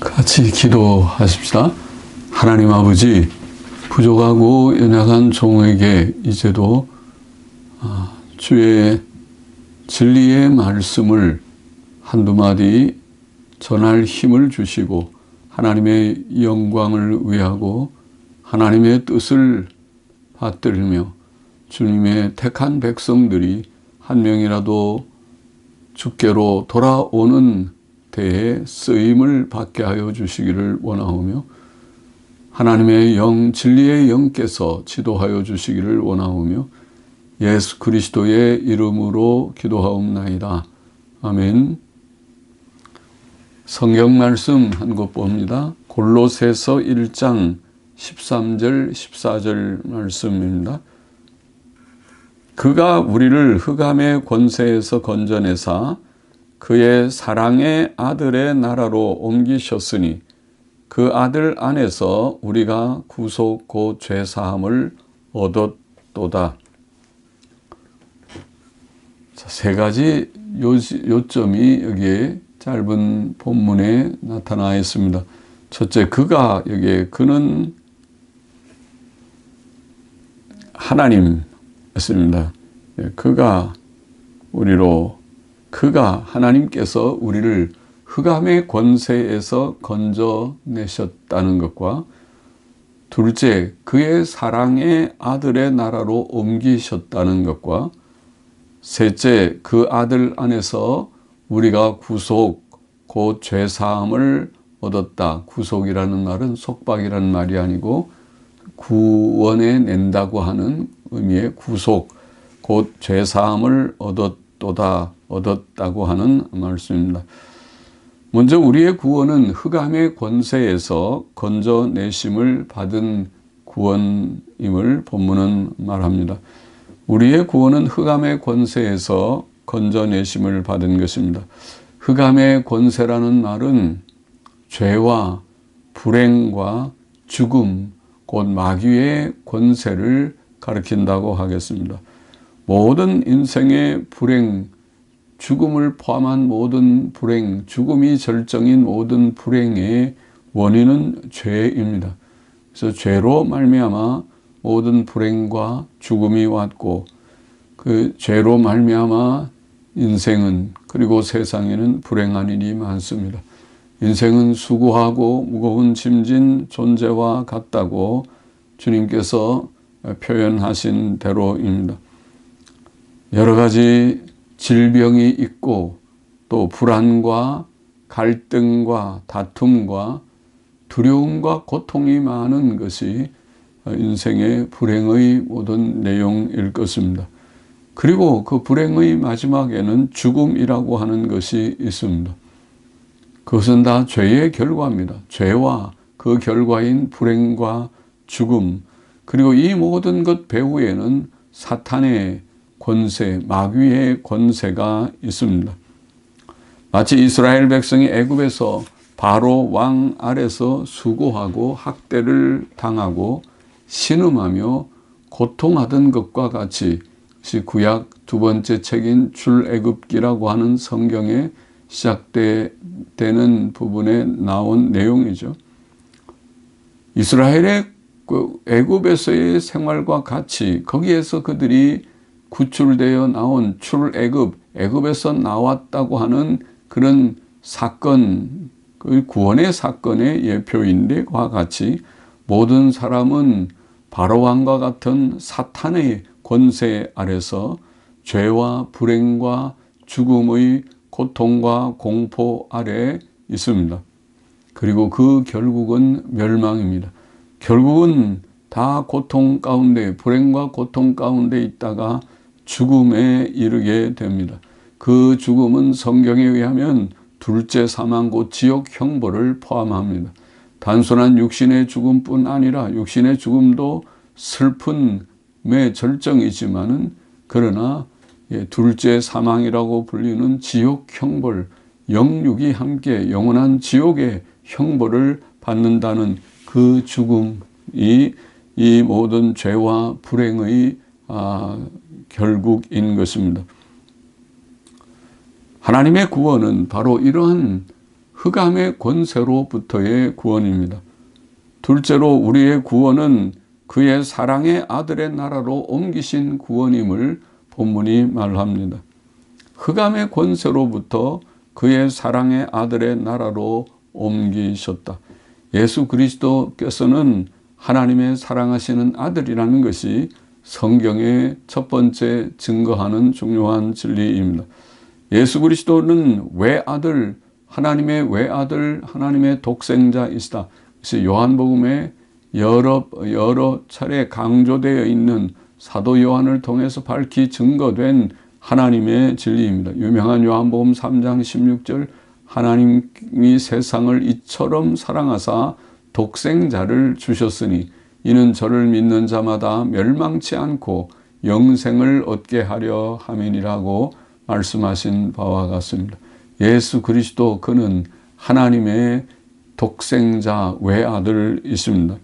같이 기도하십시다. 하나님 아버지, 부족하고 연약한 종에게 이제도 아, 주의 진리의 말씀을 한두 마디 전할 힘을 주시고 하나님의 영광을 위하고 하나님의 뜻을 받들며 주님의 택한 백성들이 한 명이라도 주께로 돌아오는 때에 쓰임을 받게 하여 주시기를 원하오며 하나님의 영, 진리의 영께서 지도하여 주시기를 원하오며 예수 그리스도의 이름으로 기도하옵나이다. 아멘. 성경 말씀 한 곳 봅니다. 골로새서 1장 13절 14절 말씀입니다. 그가 우리를 흑암의 권세에서 건져내사 그의 사랑의 아들의 나라로 옮기셨으니 그 아들 안에서 우리가 구속 곧 죄사함을 얻었도다. 자, 세 가지 요, 요점이 여기에 짧은 본문에 나타나 있습니다. 첫째, 그가 여기에 그는 하나님였습니다. 예, 그가 우리로 그가 하나님께서 우리를 흑암의 권세에서 건져내셨다는 것과 둘째, 그의 사랑의 아들의 나라로 옮기셨다는 것과 셋째, 그 아들 안에서 우리가 구속, 곧 죄사함을 얻었다. 구속이라는 말은 속박이라는 말이 아니고 구원해 낸다고 하는 의미의 구속, 곧 죄사함을 얻었도다, 얻었다고 하는 말씀입니다. 먼저 우리의 구원은 흑암의 권세에서 건져내심을 받은 구원임을 본문은 말합니다. 우리의 구원은 흑암의 권세에서 건져내심을 받은 것입니다. 흑암의 권세라는 말은 죄와 불행과 죽음, 곧 마귀의 권세를 가리킨다고 하겠습니다. 모든 인생의 불행, 죽음을 포함한 모든 불행, 죽음이 절정인 모든 불행의 원인은 죄입니다. 그래서 죄로 말미암아 모든 불행과 죽음이 왔고 그 죄로 말미암아 인생은 그리고 세상에는 불행한 일이 많습니다. 인생은 수고하고 무거운 짐진 존재와 같다고 주님께서 표현하신 대로입니다. 여러 가지 질병이 있고 또 불안과 갈등과 다툼과 두려움과 고통이 많은 것이 인생의 불행의 모든 내용일 것입니다. 그리고 그 불행의 마지막에는 죽음이라고 하는 것이 있습니다. 그것은 다 죄의 결과입니다. 죄와 그 결과인 불행과 죽음, 그리고 이 모든 것 배후에는 사탄의 권세, 마귀의 권세가 있습니다. 마치 이스라엘 백성이 애굽에서 바로 왕 아래서 수고하고 학대를 당하고 신음하며 고통하던 것과 같이 구약 두 번째 책인 출애굽기라고 하는 성경에 시작되는 부분에 나온 내용이죠. 이스라엘의 그 애굽에서의 생활과 같이 거기에서 그들이 구출되어 나온 출애굽, 애굽에서 나왔다고 하는 그런 사건, 그 구원의 사건의 예표인데 과 같이 모든 사람은 바로왕과 같은 사탄의 권세 아래서 죄와 불행과 죽음의 고통과 공포 아래 있습니다. 그리고 그 결국은 멸망입니다. 결국은 다 고통 가운데, 불행과 고통 가운데 있다가 죽음에 이르게 됩니다. 그 죽음은 성경에 의하면 둘째 사망 곧 지옥 형벌을 포함합니다. 단순한 육신의 죽음뿐 아니라 육신의 죽음도 슬픔의 절정이지만은 그러나 예, 둘째 사망이라고 불리는 지옥 형벌, 영육이 함께 영원한 지옥의 형벌을 받는다는 그 죽음이 이 모든 죄와 불행의 아, 결국인 것입니다. 하나님의 구원은 바로 이러한 흑암의 권세로부터의 구원입니다. 둘째로 우리의 구원은 그의 사랑의 아들의 나라로 옮기신 구원임을 본문이 말합니다. 흑암의 권세로부터 그의 사랑의 아들의 나라로 옮기셨다. 예수 그리스도께서는 하나님의 사랑하시는 아들이라는 것이 성경의 첫 번째 증거하는 중요한 진리입니다. 예수 그리스도는 외아들, 하나님의 외아들, 하나님의 독생자이시다. 그래서 요한복음에 여러, 여러 차례 강조되어 있는 사도 요한을 통해서 밝히 증거된 하나님의 진리입니다. 유명한 요한복음 3장 16절 하나님이 세상을 이처럼 사랑하사 독생자를 주셨으니 이는 저를 믿는 자마다 멸망치 않고 영생을 얻게 하려 함이니라고 말씀하신 바와 같습니다. 예수 그리스도 그는 하나님의 독생자 외아들이십니다.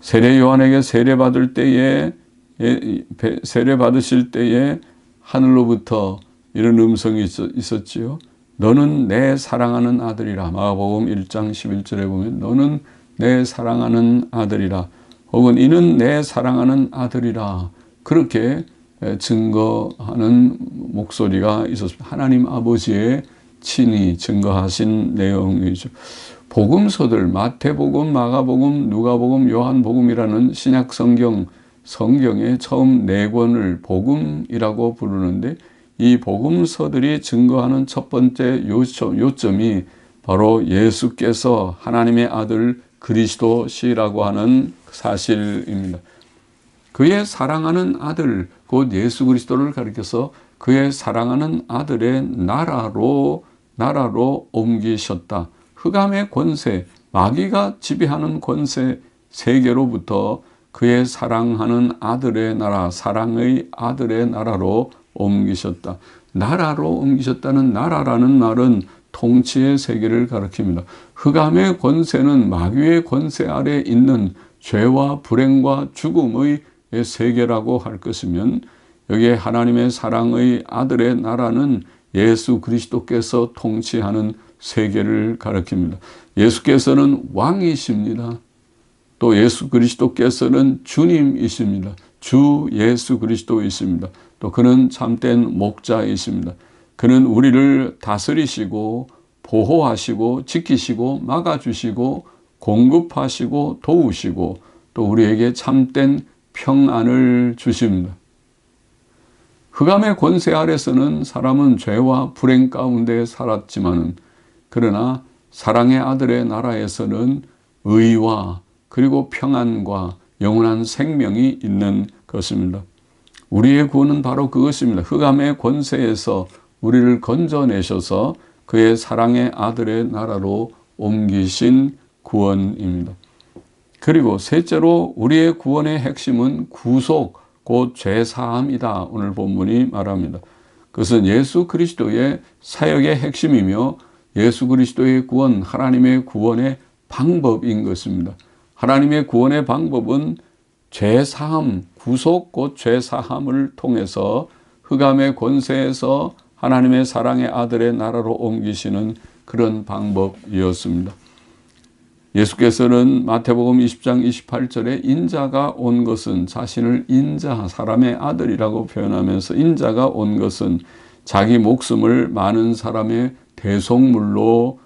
세례 요한에게 세례 받을 때에 예, 세례 받으실 때에 하늘로부터 이런 음성이 있었지요. 너는 내 사랑하는 아들이라. 마가복음 1장 11절에 보면 너는 내 사랑하는 아들이라. 혹은 이는 내 사랑하는 아들이라. 그렇게 증거하는 목소리가 있었습니다. 하나님 아버지의 친히 증거하신 내용이죠. 복음서들 마태복음, 마가복음, 누가복음, 요한복음이라는 신약 성경 성경의 처음 네 권을 복음이라고 부르는데 이 복음서들이 증거하는 첫 번째 요점, 요점이 바로 예수께서 하나님의 아들 그리스도시라고 하는 사실입니다. 그의 사랑하는 아들, 곧 예수 그리스도를 가리켜서 그의 사랑하는 아들의 나라로, 나라로 옮기셨다. 흑암의 권세, 마귀가 지배하는 권세 세계로부터 그의 사랑하는 아들의 나라, 사랑의 아들의 나라로 옮기셨다. 나라로 옮기셨다는 나라라는 말은 통치의 세계를 가리킵니다. 흑암의 권세는 마귀의 권세 아래 있는 죄와 불행과 죽음의 세계라고 할 것이면 여기에 하나님의 사랑의 아들의 나라는 예수 그리스도께서 통치하는 세계를 가리킵니다. 예수께서는 왕이십니다. 또 예수 그리스도께서는 주님이십니다. 주 예수 그리스도이십니다. 또 그는 참된 목자이십니다. 그는 우리를 다스리시고 보호하시고 지키시고 막아주시고 공급하시고 도우시고 또 우리에게 참된 평안을 주십니다. 흑암의 권세 아래서는 사람은 죄와 불행 가운데 살았지만은 그러나 사랑의 아들의 나라에서는 의와 그리고 평안과 영원한 생명이 있는 것입니다. 우리의 구원은 바로 그것입니다. 흑암의 권세에서 우리를 건져내셔서 그의 사랑의 아들의 나라로 옮기신 구원입니다. 그리고 셋째로 우리의 구원의 핵심은 구속, 곧 죄사함이다. 오늘 본문이 말합니다. 그것은 예수 그리스도의 사역의 핵심이며 예수 그리스도의 구원, 하나님의 구원의 방법인 것입니다. 하나님의 구원의 방법은 죄사함, 구속 곧 죄사함을 통해서 흑암의 권세에서 하나님의 사랑의 아들의 나라로 옮기시는 그런 방법이었습니다. 예수께서는 마태복음 20장 28절에 인자가 온 것은 자신을 인자, 사람의 아들이라고 표현하면서 인자가 온 것은 자기 목숨을 많은 사람의 대속물로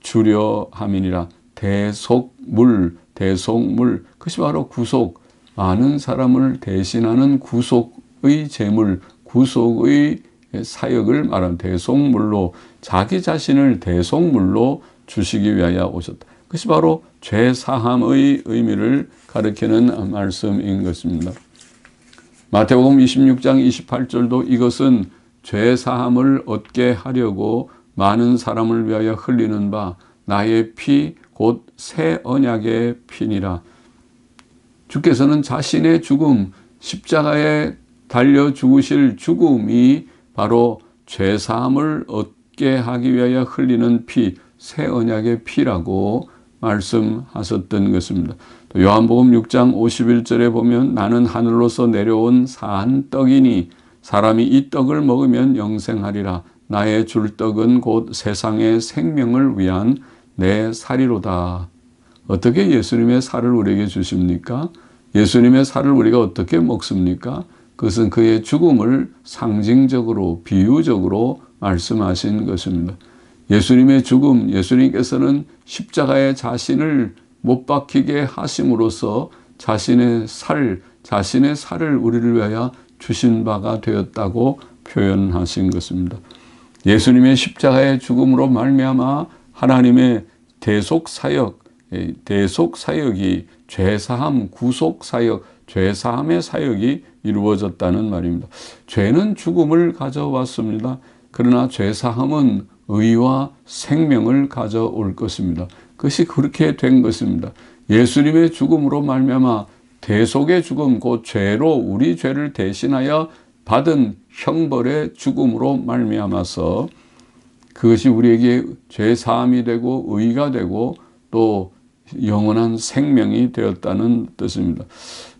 주려 함이니라. 대속물, 대속물. 그것이 바로 구속. 많은 사람을 대신하는 구속의 재물, 구속의 사역을 말하는 대속물로 자기 자신을 대속물로 주시기 위하여 오셨다. 그것이 바로 죄사함의 의미를 가리키는 말씀인 것입니다. 마태복음 26장 28절도 이것은 죄사함을 얻게 하려고 많은 사람을 위하여 흘리는 바 나의 피 곧 새 언약의 피니라. 주께서는 자신의 죽음, 십자가에 달려 죽으실 죽음이 바로 죄사함을 얻게 하기 위하여 흘리는 피, 새 언약의 피라고 말씀하셨던 것입니다. 또 요한복음 6장 51절에 보면 나는 하늘로서 내려온 산 떡이니 사람이 이 떡을 먹으면 영생하리라. 나의 줄 떡은 곧 세상의 생명을 위한 내 살이로다. 어떻게 예수님의 살을 우리에게 주십니까? 예수님의 살을 우리가 어떻게 먹습니까? 그것은 그의 죽음을 상징적으로, 비유적으로 말씀하신 것입니다. 예수님의 죽음, 예수님께서는 십자가에 자신을 못 박히게 하심으로써 자신의 살, 자신의 살을 우리를 위하여 주신 바가 되었다고 표현하신 것입니다. 예수님의 십자가의 죽음으로 말미암아 하나님의 대속 사역, 대속 사역이 죄사함, 구속 사역, 죄사함의 사역이 이루어졌다는 말입니다. 죄는 죽음을 가져왔습니다. 그러나 죄사함은 의와 생명을 가져올 것입니다. 그것이 그렇게 된 것입니다. 예수님의 죽음으로 말미암아 대속의 죽음 곧 죄로 우리 죄를 대신하여 받은 형벌의 죽음으로 말미암아서 그것이 우리에게 죄 사함이 되고 의가 되고 또 영원한 생명이 되었다는 뜻입니다.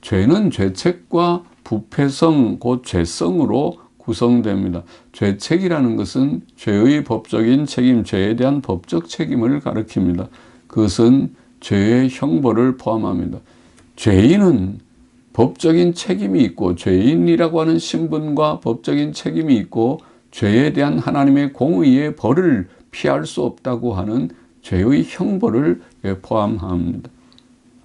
죄는 죄책과 부패성 곧 죄성으로 구성됩니다. 죄책이라는 것은 죄의 법적인 책임, 죄에 대한 법적 책임을 가리킵니다. 그것은 죄의 형벌을 포함합니다. 죄인은 법적인 책임이 있고 죄인이라고 하는 신분과 법적인 책임이 있고 죄에 대한 하나님의 공의의 벌을 피할 수 없다고 하는 죄의 형벌을 포함합니다.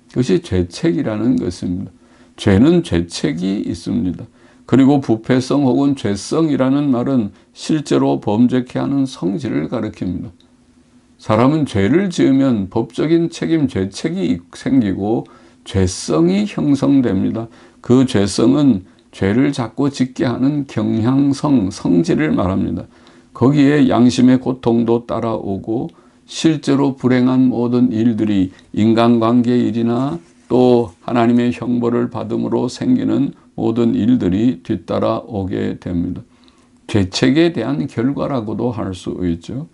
그것이 죄책이라는 것입니다. 죄는 죄책이 있습니다. 그리고 부패성 혹은 죄성이라는 말은 실제로 범죄케 하는 성질을 가리킵니다. 사람은 죄를 지으면 법적인 책임, 죄책이 생기고 죄성이 형성됩니다. 그 죄성은 죄를 자꾸 짓게 하는 경향성, 성질을 말합니다. 거기에 양심의 고통도 따라오고 실제로 불행한 모든 일들이 인간관계 일이나 또 하나님의 형벌을 받음으로 생기는 모든 일들이 뒤따라 오게 됩니다. 죄책에 대한 결과라고도 할 수 있죠.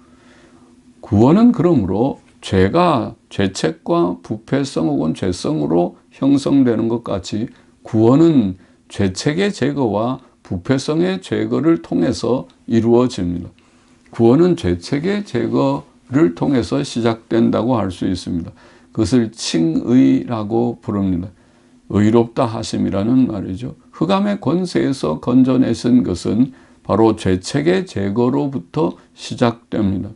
구원은 그러므로 죄가 죄책과 부패성 혹은 죄성으로 형성되는 것 같이 구원은 죄책의 제거와 부패성의 제거를 통해서 이루어집니다. 구원은 죄책의 제거를 통해서 시작된다고 할 수 있습니다. 그것을 칭의라고 부릅니다. 의롭다 하심이라는 말이죠. 흑암의 권세에서 건져내신 것은 바로 죄책의 제거로부터 시작됩니다.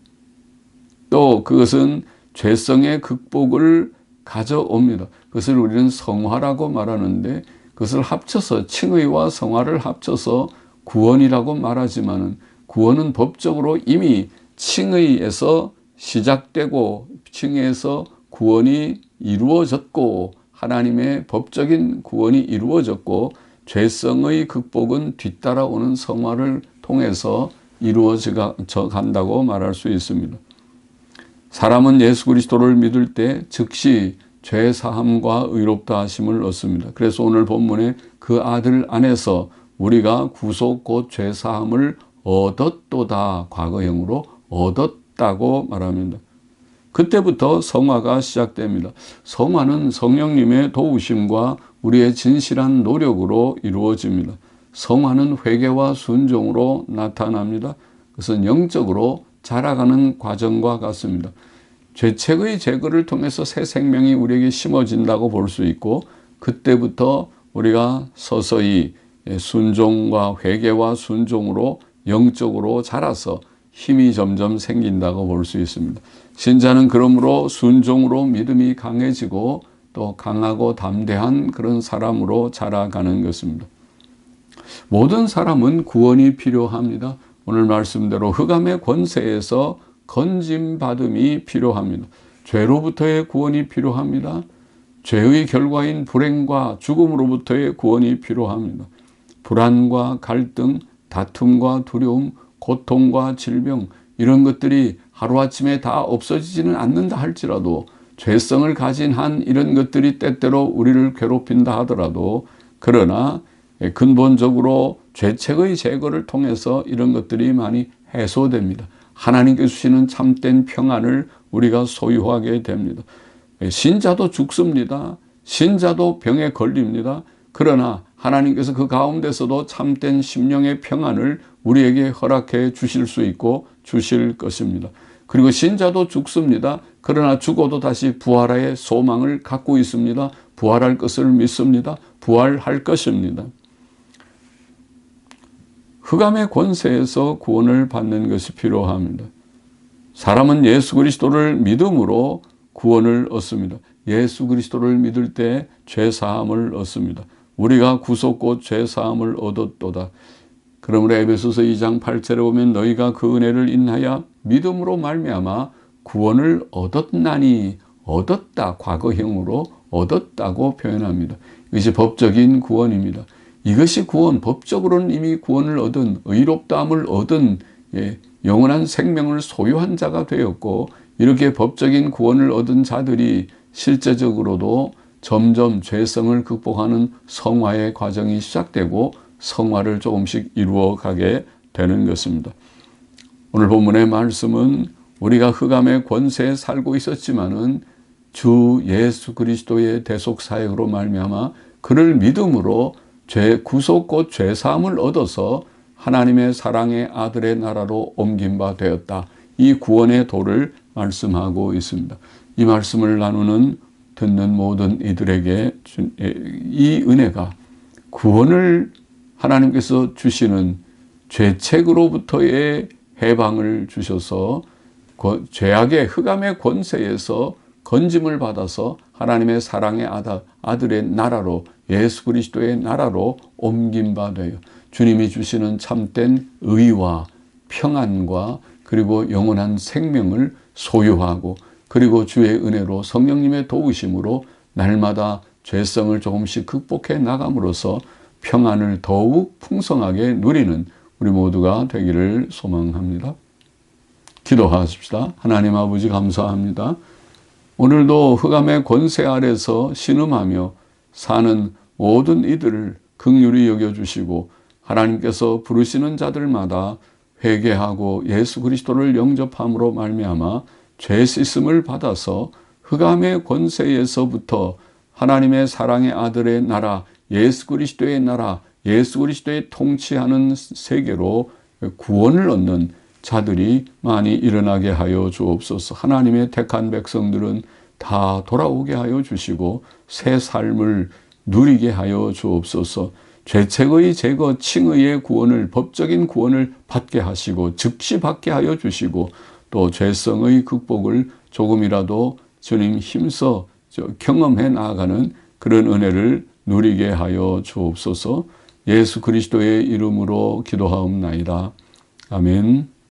또 그것은 죄성의 극복을 가져옵니다. 그것을 우리는 성화라고 말하는데 그것을 합쳐서 칭의와 성화를 합쳐서 구원이라고 말하지만은 구원은 법적으로 이미 칭의에서 시작되고 칭의에서 구원이 이루어졌고 하나님의 법적인 구원이 이루어졌고 죄성의 극복은 뒤따라오는 성화를 통해서 이루어져 간다고 말할 수 있습니다. 사람은 예수 그리스도를 믿을 때 즉시 죄 사함과 의롭다 하심을 얻습니다. 그래서 오늘 본문에 그 아들 안에서 우리가 구속 곧 죄 사함을 얻었도다 과거형으로 얻었다고 말합니다. 그때부터 성화가 시작됩니다. 성화는 성령님의 도우심과 우리의 진실한 노력으로 이루어집니다. 성화는 회개와 순종으로 나타납니다. 그것은 영적으로 자라가는 과정과 같습니다. 죄책의 제거를 통해서 새 생명이 우리에게 심어진다고 볼 수 있고 그때부터 우리가 서서히 순종과 회개와 순종으로 영적으로 자라서 힘이 점점 생긴다고 볼 수 있습니다. 신자는 그러므로 순종으로 믿음이 강해지고 또 강하고 담대한 그런 사람으로 자라가는 것입니다. 모든 사람은 구원이 필요합니다. 오늘 말씀대로 흑암의 권세에서 건짐받음이 필요합니다. 죄로부터의 구원이 필요합니다. 죄의 결과인 불행과 죽음으로부터의 구원이 필요합니다. 불안과 갈등, 다툼과 두려움, 고통과 질병, 이런 것들이 하루아침에 다 없어지지는 않는다 할지라도 죄성을 가진 한 이런 것들이 때때로 우리를 괴롭힌다 하더라도 그러나 근본적으로 죄책의 제거를 통해서 이런 것들이 많이 해소됩니다. 하나님께 주시는 참된 평안을 우리가 소유하게 됩니다. 신자도 죽습니다. 신자도 병에 걸립니다. 그러나 하나님께서 그 가운데서도 참된 심령의 평안을 우리에게 허락해 주실 수 있고 주실 것입니다. 그리고 신자도 죽습니다. 그러나 죽어도 다시 부활의 소망을 갖고 있습니다. 부활할 것을 믿습니다. 부활할 것입니다. 흑암의 권세에서 구원을 받는 것이 필요합니다. 사람은 예수 그리스도를 믿음으로 구원을 얻습니다. 예수 그리스도를 믿을 때 죄 사함을 얻습니다. 우리가 구속 곧죄 사함을 얻었도다. 그러므로 에베소서 2장 8절에 보면 너희가 그 은혜를 인하여 믿음으로 말미암아 구원을 얻었나니 얻었다 과거형으로 얻었다고 표현합니다. 이것이 법적인 구원입니다. 이것이 구원, 법적으로는 이미 구원을 얻은 의롭다함을 얻은 예, 영원한 생명을 소유한 자가 되었고 이렇게 법적인 구원을 얻은 자들이 실제적으로도 점점 죄성을 극복하는 성화의 과정이 시작되고 성화를 조금씩 이루어 가게 되는 것입니다. 오늘 본문의 말씀은 우리가 흑암의 권세에 살고 있었지만은 주 예수 그리스도의 대속 사역으로 말미암아 그를 믿음으로 죄 구속 곧 죄 사함을 얻어서 하나님의 사랑의 아들의 나라로 옮긴 바 되었다. 이 구원의 도를 말씀하고 있습니다. 이 말씀을 나누는 듣는 모든 이들에게 이 은혜가 구원을 하나님께서 주시는 죄책으로부터의 해방을 주셔서 죄악의 흑암의 권세에서 건짐을 받아서 하나님의 사랑의 아들의 나라로 예수 그리스도의 나라로 바 되어 주님이 주시는 참된 의와 평안과 그리고 영원한 생명을 소유하고 그리고 주의 은혜로 성령님의 도우심으로 날마다 죄성을 조금씩 극복해 나감으로써 평안을 더욱 풍성하게 누리는 우리 모두가 되기를 소망합니다. 기도하십시다. 하나님 아버지 감사합니다. 오늘도 흑암의 권세 아래서 신음하며 사는 모든 이들을 극률히 여겨주시고 하나님께서 부르시는 자들마다 회개하고 예수 그리스도를 영접함으로 말미암아 죄 씻음을 받아서 흑암의 권세에서부터 하나님의 사랑의 아들의 나라 예수 그리스도의 나라 예수 그리스도의 통치하는 세계로 구원을 얻는 자들이 많이 일어나게 하여 주옵소서. 하나님의 택한 백성들은 다 돌아오게 하여 주시고 새 삶을 누리게 하여 주옵소서. 죄책의 제거, 칭의의 구원을 법적인 구원을 받게 하시고 즉시 받게 하여 주시고 또 죄성의 극복을 조금이라도 주님 힘써 경험해 나아가는 그런 은혜를 누리게 하여 주옵소서. 예수 그리스도의 이름으로 기도하옵나이다. 아멘.